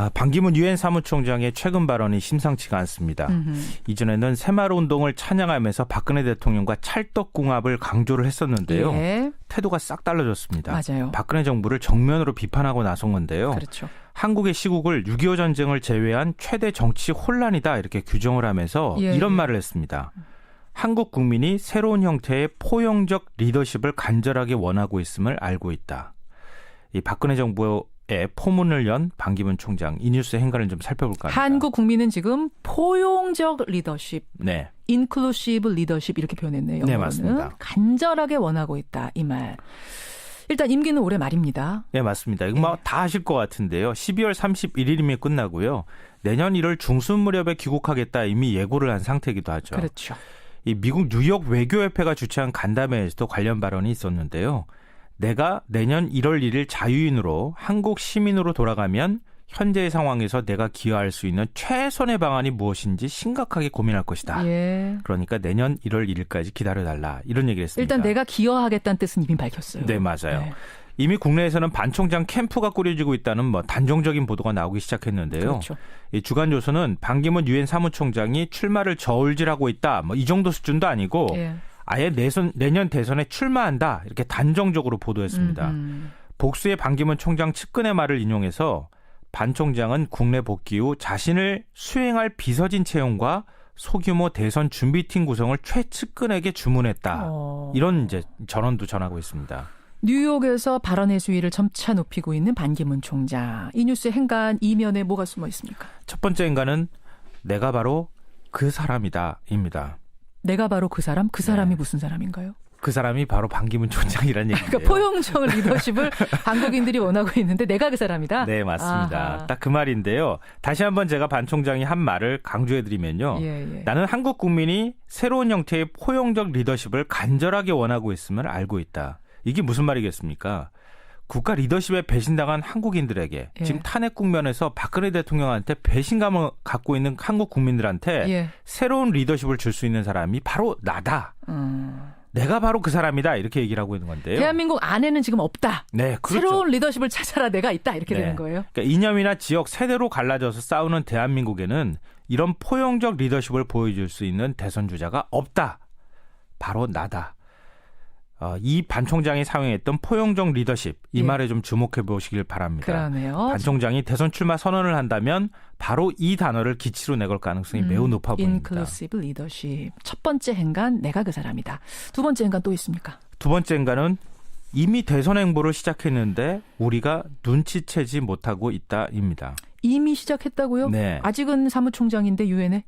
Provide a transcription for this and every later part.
아, 반기문 유엔 사무총장의 최근 발언이 심상치가 않습니다. 음흠. 이전에는 새마을 운동을 찬양하면서 박근혜 대통령과 찰떡궁합을 강조를 했었는데요. 예, 태도가 싹 달라졌습니다. 맞아요. 박근혜 정부를 정면으로 비판하고 나선 건데요. 그렇죠. 한국의 시국을 6.25 전쟁을 제외한 최대 정치 혼란이다 이렇게 규정을 하면서 예, 이런 예. 말을 했습니다. 한국 국민이 새로운 형태의 포용적 리더십을 간절하게 원하고 있음을 알고 있다. 이 박근혜 정부의 포문을 연 반기문 총장 이 뉴스의 행간을 좀 살펴볼까 합니다. 한국 국민은 지금 포용적 리더십, 네. 인클루시브 리더십 이렇게 표현했네요. 네. 맞습니다. 간절하게 원하고 있다 이 말. 일단 임기는 올해 말입니다. 네, 맞습니다. 이거 뭐다 아실 것 같은데요. 12월 31일이면 끝나고요. 내년 1월 중순 무렵에 귀국하겠다 이미 예고를 한 상태이기도 하죠. 그렇죠. 이 미국 뉴욕 외교협회가 주최한 간담회에서도 관련 발언이 있었는데요. 내가 내년 1월 1일 자유인으로 한국 시민으로 돌아가면 현재의 상황에서 내가 기여할 수 있는 최선의 방안이 무엇인지 심각하게 고민할 것이다. 예. 그러니까 내년 1월 1일까지 기다려달라 이런 얘기를 했습니다. 일단 내가 기여하겠다는 뜻은 이미 밝혔어요. 네 맞아요. 네. 이미 국내에서는 반총장 캠프가 꾸려지고 있다는 뭐 단정적인 보도가 나오기 시작했는데요. 그렇죠. 이 주간 조선은 반기문 유엔 사무총장이 출마를 저울질하고 있다. 뭐 이 정도 수준도 아니고 예. 아예 내선, 내년 대선에 출마한다 이렇게 단정적으로 보도했습니다. 음, 복수의 반기문 총장 측근의 말을 인용해서 반 총장은 국내 복귀 후 자신을 수행할 비서진 채용과 소규모 대선 준비팀 구성을 최측근에게 주문했다. 어. 이런 이제 전언도 전하고 있습니다. 뉴욕에서 발언의 수위를 점차 높이고 있는 반기문 총장. 이 뉴스의 행간 이면에 뭐가 숨어 있습니까? 첫 번째 인간은 내가 바로 그 사람이다입니다. 내가 바로 그 사람, 그 사람이 네. 무슨 사람인가요? 그 사람이 바로 반기문 총장이라는 얘기인데요. 그러니까 포용적 리더십을 한국인들이 원하고 있는데 내가 그 사람이다. 네, 맞습니다. 딱 그 말인데요. 다시 한번 제가 반 총장이 한 말을 강조해 드리면요. 예, 예. 나는 한국 국민이 새로운 형태의 포용적 리더십을 간절하게 원하고 있음을 알고 있다. 이게 무슨 말이겠습니까? 국가 리더십에 배신당한 한국인들에게 예. 지금 탄핵 국면에서 박근혜 대통령한테 배신감을 갖고 있는 한국 국민들한테 예. 새로운 리더십을 줄 수 있는 사람이 바로 나다. 음. 내가 바로 그 사람이다. 이렇게 얘기를 하고 있는 건데요. 대한민국 안에는 지금 없다. 네, 그렇죠. 새로운 리더십을 찾아라 내가 있다 이렇게 네. 되는 거예요. 그러니까 이념이나 지역, 세대로 갈라져서 싸우는 대한민국에는 이런 포용적 리더십을 보여줄 수 있는 대선 주자가 없다. 바로 나다. 어, 이반 총장이 사용했던 포용적 리더십 이 예. 말에 좀 주목해 보시길 바랍니다. 그러네요. 반 총장이 대선 출마 선언을 한다면 바로 이 단어를 기치로 내걸 가능성이 매우 높아 보입니다. 인클루시브 리더십. 첫 번째 행간 내가 그 사람이다. 두 번째 행간 또 있습니까? 두 번째인가는 이미 대선 행보를 시작했는데 우리가 눈치채지 못하고 있다입니다. 이미 시작했다고요? 네. 아직은 사무총장인데 유엔에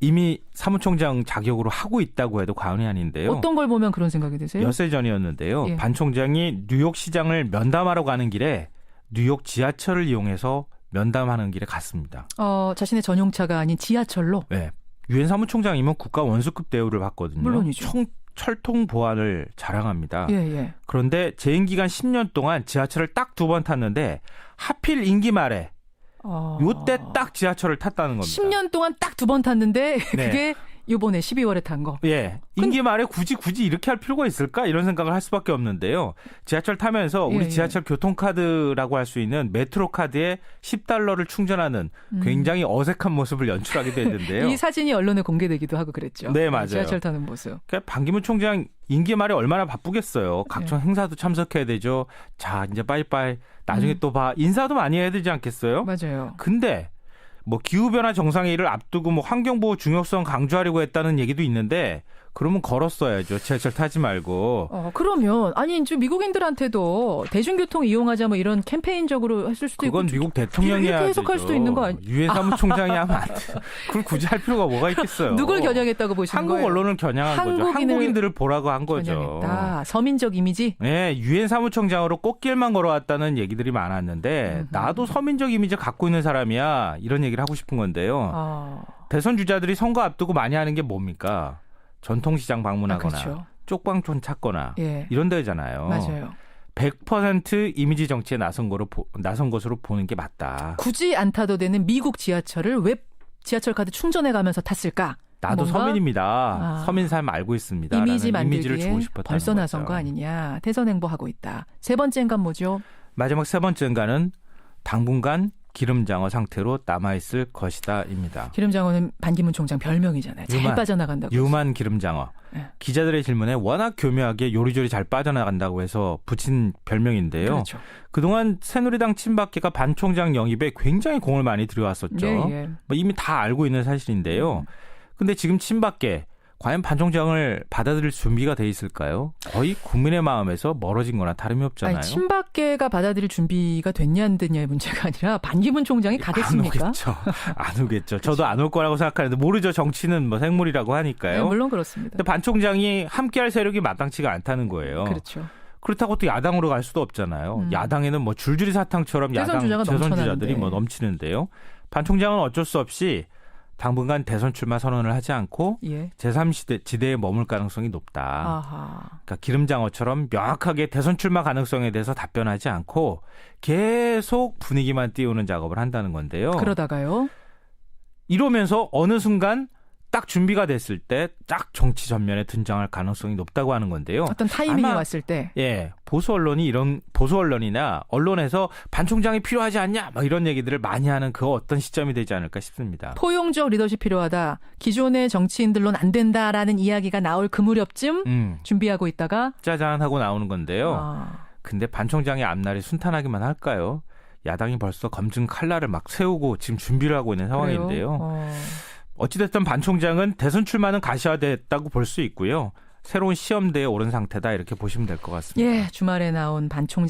이미 사무총장 자격으로 하고 있다고 해도 과언이 아닌데요. 어떤 걸 보면 그런 생각이 드세요? 엿새 전이었는데요. 예. 반 총장이 뉴욕 시장을 면담하러 가는 길에 뉴욕 지하철을 이용해서 면담하는 길에 갔습니다. 어, 자신의 전용차가 아닌 지하철로 네. 유엔 사무총장이면 국가 원수급 대우를 받거든요. 물론이죠. 총, 철통 보안을 자랑합니다. 예, 예. 그런데 재임 기간 10년 동안 지하철을 딱 두 번 탔는데 하필 임기 말에 어... 요때 딱 지하철을 탔다는 겁니다. 10년 동안 딱 두 번 탔는데 네. 그게 요번에 12월에 탄 거. 예. 임기 말에 굳이 굳이 이렇게 할 필요가 있을까? 이런 생각을 할 수밖에 없는데요. 지하철 타면서 예, 우리 예. 지하철 교통카드라고 할 수 있는 메트로 카드에 10달러를 충전하는 굉장히 어색한 모습을 연출하기도 했는데요. 음. 이 사진이 언론에 공개되기도 하고 그랬죠. 네, 맞아요. 지하철 타는 모습. 그러니까 반기문 총장 임기 말에 얼마나 바쁘겠어요. 각종 행사도 참석해야 되죠. 자, 이제 빠이빠이. 나중에 음. 또 봐. 인사도 많이 해야 되지 않겠어요? 맞아요. 근데 뭐 기후변화 정상회의를 앞두고 뭐 환경보호 중요성 강조하려고 했다는 얘기도 있는데 그러면 걸었어야죠. 지하철 타지 말고. 어, 그러면 아니 이제 미국인들한테도 대중교통 이용하자 뭐 이런 캠페인적으로 했을 수도 그건 있고 미국 대통령이 이렇게 해석할 되죠. 수도 있는 거 아니- 유엔 사무총장이 하면 안 돼. 그걸 굳이 할 필요가 뭐가 있겠어요. 누굴 겨냥했다고 보시는 한국 거예요? 언론을 겨냥한 거죠. 한국인을 한국인들을 보라고 한 거죠. 겨냥했다. 서민적 이미지. 네, 유엔 사무총장으로 꽃길만 걸어왔다는 얘기들이 많았는데 음흠. 나도 서민적 이미지 갖고 있는 사람이야 이런 얘기를 하고 싶은 건데요. 어, 대선 주자들이 선거 앞두고 많이 하는 게 뭡니까? 전통시장 아, 방문하거나 그렇죠. 쪽방촌 찾거나 예. 이런 데잖아요. 맞아요. 100% 이미지 정치에 나선 거로 보- 나선 것으로 보는 게 맞다. 굳이 안 타도 되는 미국 지하철을 왜 지하철 카드 충전해 가면서 탔을까? 나도 뭔가 서민입니다. 아. 서민 삶 알고 있습니다. 이미지 만들기에 주고 싶었다는 벌써 나선 거죠. 거 아니냐. 대선 행보하고 있다. 세 번째인간 뭐죠? 마지막 세 번째인가는 당분간 기름장어 상태로 남아있을 것이다입니다. 기름장어는 반기문 총장 별명이잖아요. 잘 유만. 빠져나간다고. 유만 기름장어. 네. 기자들의 질문에 워낙 교묘하게 요리조리 잘 빠져나간다고 해서 붙인 별명인데요. 그렇죠. 그동안 새누리당 친박계가 반 총장 영입에 굉장히 공을 많이 들여왔었죠. 예, 예. 뭐 이미 다 알고 있는 사실인데요. 근데 지금 친박계 과연 반 총장을 받아들일 준비가 돼 있을까요? 거의 국민의 마음에서 멀어진 거나 다름이 없잖아요. 아니, 친박계가 받아들일 준비가 됐냐 안 됐냐의 문제가 아니라 반기문 총장이 안 가겠습니까? 오겠죠. 안 오겠죠. 저도 안 올 거라고 생각하는데 모르죠. 정치는 뭐 생물이라고 네, 하니까요. 물론 그렇습니다. 근데 반 총장이 함께할 세력이 마땅치가 않다는 거예요. 그렇죠. 그렇다고 또 야당으로 갈 수도 없잖아요. 음. 야당에는 뭐 줄줄이 사탕처럼 야당 대선주자들이 넘쳐나는데. 뭐 넘치는데요. 반 총장은 어쩔 수 없이 당분간 대선 출마 선언을 하지 않고 예. 제3지대 지대에 머물 가능성이 높다. 아하. 그러니까 기름장어처럼 명확하게 대선 출마 가능성에 대해서 답변하지 않고 계속 분위기만 띄우는 작업을 한다는 건데요. 그러다가요. 이러면서 어느 순간 딱 준비가 됐을 때 딱 정치 전면에 등장할 가능성이 높다고 하는 건데요. 어떤 타이밍이 아마- 왔을 때 예, 보수 언론이 이런 보수 언론이나 언론에서 반 총장이 필요하지 않냐, 막 이런 얘기들을 많이 하는 그 어떤 시점이 되지 않을까 싶습니다. 포용적 리더십 필요하다. 기존의 정치인들로는 안 된다라는 이야기가 나올 그 무렵쯤 음, 준비하고 있다가 짜잔 하고 나오는 건데요. 아, 근데 반 총장의 앞날이 순탄하기만 할까요? 야당이 벌써 검증 칼날을 막 세우고 지금 준비를 하고 있는 상황인데요. 어. 어찌됐든 반 총장은 대선 출마는 가셔야됐다고 볼 수 있고요. 새로운 시험대에 오른 상태다 이렇게 보시면 될 것 같습니다. 예, 주말에 나온 반 총장